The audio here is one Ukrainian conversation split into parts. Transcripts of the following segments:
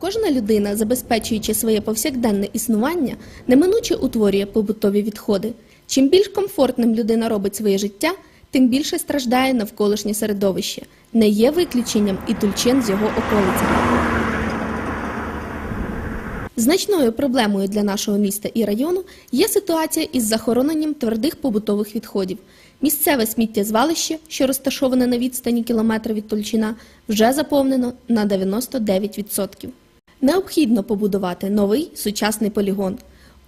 Кожна людина, забезпечуючи своє повсякденне існування, неминуче утворює побутові відходи. Чим більш комфортним людина робить своє життя, тим більше страждає навколишнє середовище. Не є виключенням і тульчин з його околицями. Значною проблемою для нашого міста і району є ситуація із захороненням твердих побутових відходів. Місцеве сміттєзвалище, що розташоване на відстані кілометра від Тульчина, вже заповнено на 99%. Необхідно побудувати новий сучасний полігон.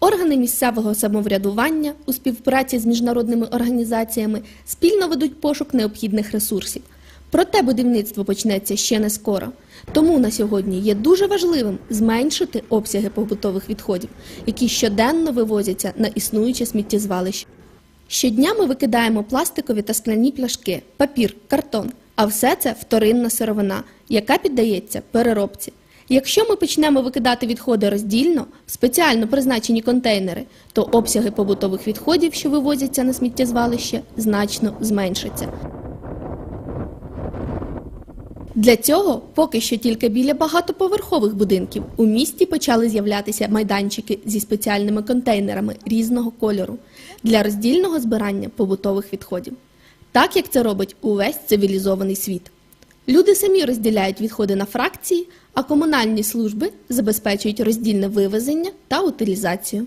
Органи місцевого самоврядування у співпраці з міжнародними організаціями спільно ведуть пошук необхідних ресурсів. Проте будівництво почнеться ще не скоро. Тому на сьогодні є дуже важливим зменшити обсяги побутових відходів, які щоденно вивозяться на існуюче сміттєзвалище. Щодня ми викидаємо пластикові та скляні пляшки, папір, картон, а все це вторинна сировина, яка піддається переробці. Якщо ми почнемо викидати відходи роздільно в спеціально призначені контейнери, то обсяги побутових відходів, що вивозяться на сміттєзвалище, значно зменшаться. Для цього поки що тільки біля багатоповерхових будинків у місті почали з'являтися майданчики зі спеціальними контейнерами різного кольору для роздільного збирання побутових відходів, так як це робить увесь цивілізований світ. Люди самі розділяють відходи на фракції, а комунальні служби забезпечують роздільне вивезення та утилізацію.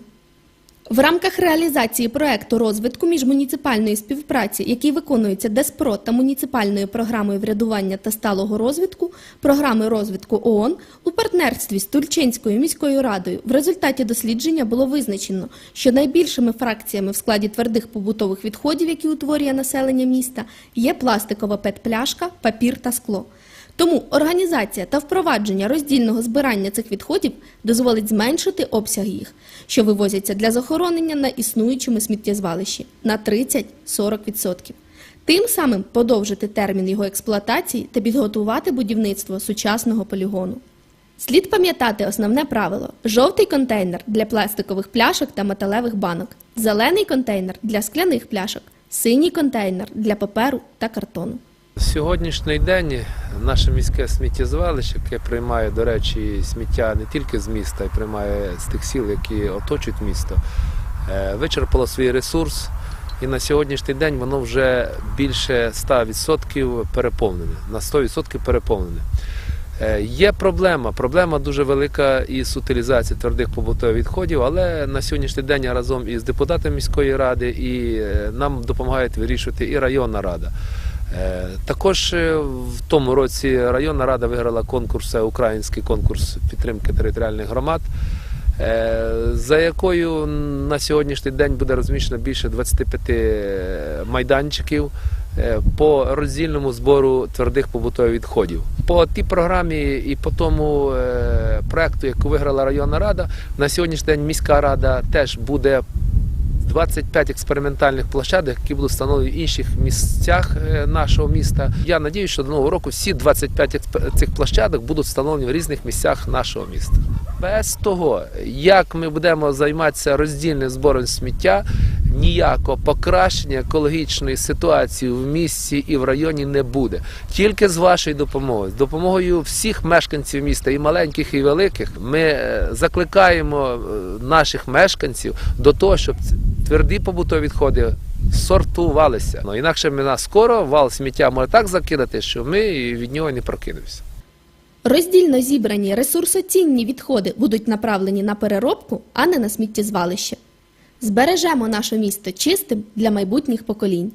В рамках реалізації проекту розвитку міжмуніципальної співпраці, який виконується ДЕСПРО та муніципальною програмою врядування та сталого розвитку, програми розвитку ООН у партнерстві з Тульчинською міською радою в результаті дослідження було визначено, що найбільшими фракціями в складі твердих побутових відходів, які утворює населення міста, є пластикова пет-пляшка, папір та скло. Тому організація та впровадження роздільного збирання цих відходів дозволить зменшити обсяг їх, що вивозяться для захоронення на існуючому сміттєзвалищі на 30-40%. Тим самим подовжити термін його експлуатації та підготувати будівництво сучасного полігону. Слід пам'ятати основне правило: жовтий контейнер для пластикових пляшок та металевих банок, зелений контейнер для скляних пляшок, синій контейнер для паперу та картону. Сьогоднішній день наше міське сміттєзвалище, яке приймає, до речі, сміття не тільки з міста, а приймає з тих сіл, які оточують місто, е, вичерпало свій ресурс. І на сьогоднішній день воно вже більше 100% переповнене, на 100% переповнене. Е, Є проблема, проблема дуже велика із утилізації твердих побутових відходів, але на сьогоднішній день разом із депутатами міської ради і е, нам допомагають вирішувати і районна рада. Е, Також е, в тому році районна рада виграла конкурс, е, український конкурс підтримки територіальних громад, за якою на сьогоднішній день буде розміщено більше 25 майданчиків по роздільному збору твердих побутових відходів. По тій програмі і по тому проекту, яку виграла районна рада, на сьогоднішній день міська рада теж буде 25 експериментальних площадок, які будуть встановлені в інших місцях е, нашого міста. Я надію, що до нового року всі 25 експ- цих площадок будуть встановлені в різних місцях нашого міста. Без того, як ми будемо займатися роздільним збором сміття, ніякого покращення екологічної ситуації в місті і в районі не буде. Тільки з вашою допомогою, з допомогою всіх мешканців міста, і маленьких, і великих, ми е, закликаємо е, наших мешканців до того, щоб тверді побутові відходи сортувалися. Ну, інакше ми на скоро вал сміття може так закидати, що ми від нього не прокинемося. Роздільно зібрані ресурсоцінні відходи будуть направлені на переробку, а не на сміттєзвалище. Збережемо наше місто чистим для майбутніх поколінь.